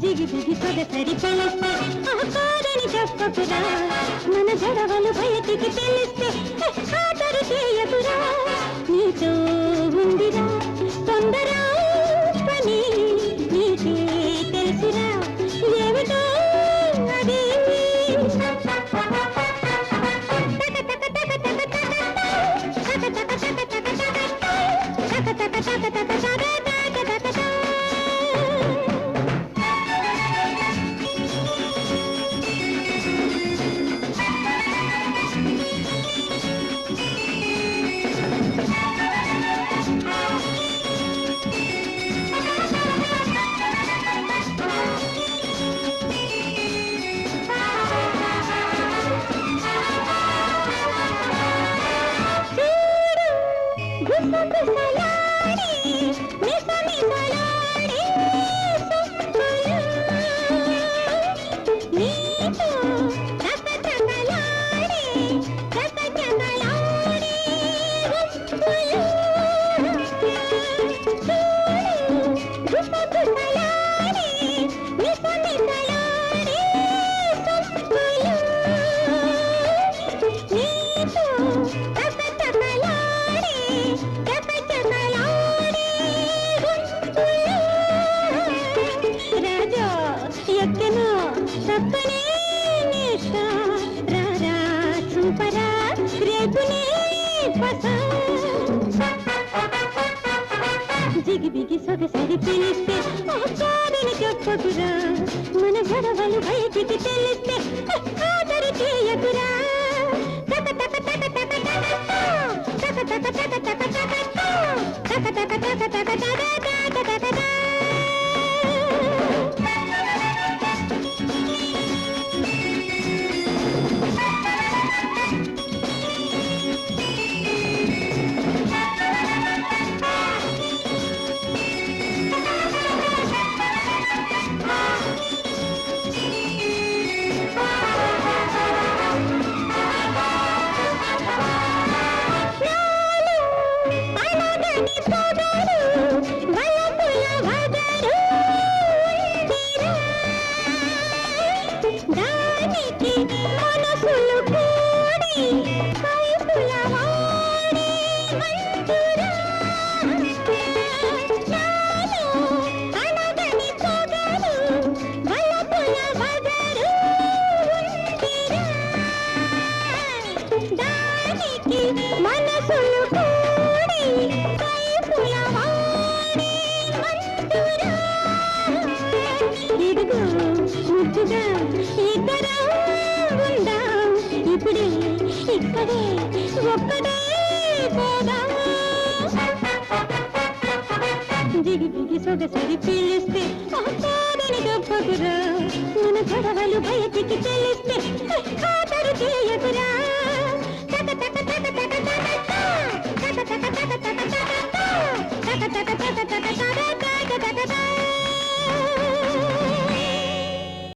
జిగి జిగి సొగసరి పిలిస్తే ఆకారని చెప్పకురా మన జడవలు బయటికి తెలిస్తే Tata, tata, tata. తప్పనే నిష్ట రారా చూపరా రేపునే పస జిగి బిగి సొగసరి పిలిస్తే కాదని చెప్పకురా మన గొడవలు బయటికి తెలిస్తే ఆదరు చేయకురా తక తక తక తక తక తక తక తక తక తక తక తక తక తక తక తక తరచుగా ఇద్దరం ఉందాం ఇప్పుడే ఇక్కడే ఒక్కడే పోదాం దిగి సొగసరి పిలిస్తే అత్తారని గొప్పకురా మన గొడవలు బయటికి తెలిస్తే కాదరు చేయకురా తట తట తట తట తట తట తట తట తట